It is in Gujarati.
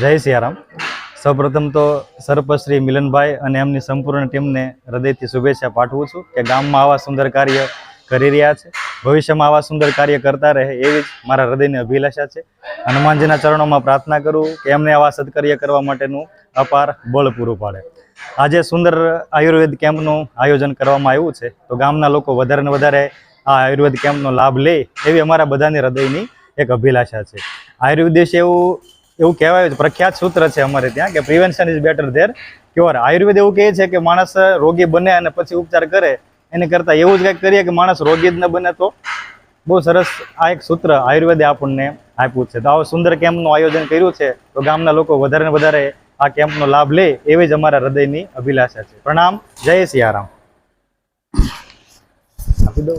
જય સિયારામ. સૌપ્રથમ તો સર્પશ્રી મિલનભાઈ અને એમની સંપૂર્ણ ટીમને હૃદયથી શુભેચ્છા પાઠવું છું કે ગામમાં આવા સુંદર કાર્ય કરી રહ્યા છે. ભવિષ્યમાં આવા સુંદર કાર્ય કરતા રહે એવી જ મારા હૃદયની અભિલાષા છે. હનુમાનજીના ચરણોમાં પ્રાર્થના કરું કે એમને આવા સત્કાર્ય કરવા માટેનું અપાર બળ પૂરું પાડે. આજે સુંદર આયુર્વેદ કેમ્પનું આયોજન કરવામાં આવ્યું છે. તો ગામના લોકો વધારે ને વધારે આ આયુર્વેદ કેમ્પનો લાભ લે એવી અમારા બધાની હૃદયની એક અભિલાષા છે. આયુર્વેદ એવું એવું કહેવાય પ્રખ્યાત સૂત્ર છે અમારે ત્યાં કે prevention is better than cure Ayurveda એવું કહે છે કે માણસ રોગી બને અને પછી ઉપચાર કરે, એની કરતાં એવું જ કંઈક કરીએ કે માણસ રોગી જ ન બને તો. બહુ સરસ આ એક સૂત્ર આયુર્વેદે આપણને આપ્યું છે. તો આવો સુંદર કેમ્પનું આયોજન કર્યું છે, તો ગામના લોકો વધારે ને વધારે આ કેમ્પનો લાભ લે એવી જ અમારા હૃદયની અભિલાષા છે. પ્રણામ. જય સિયારામ. આપી દો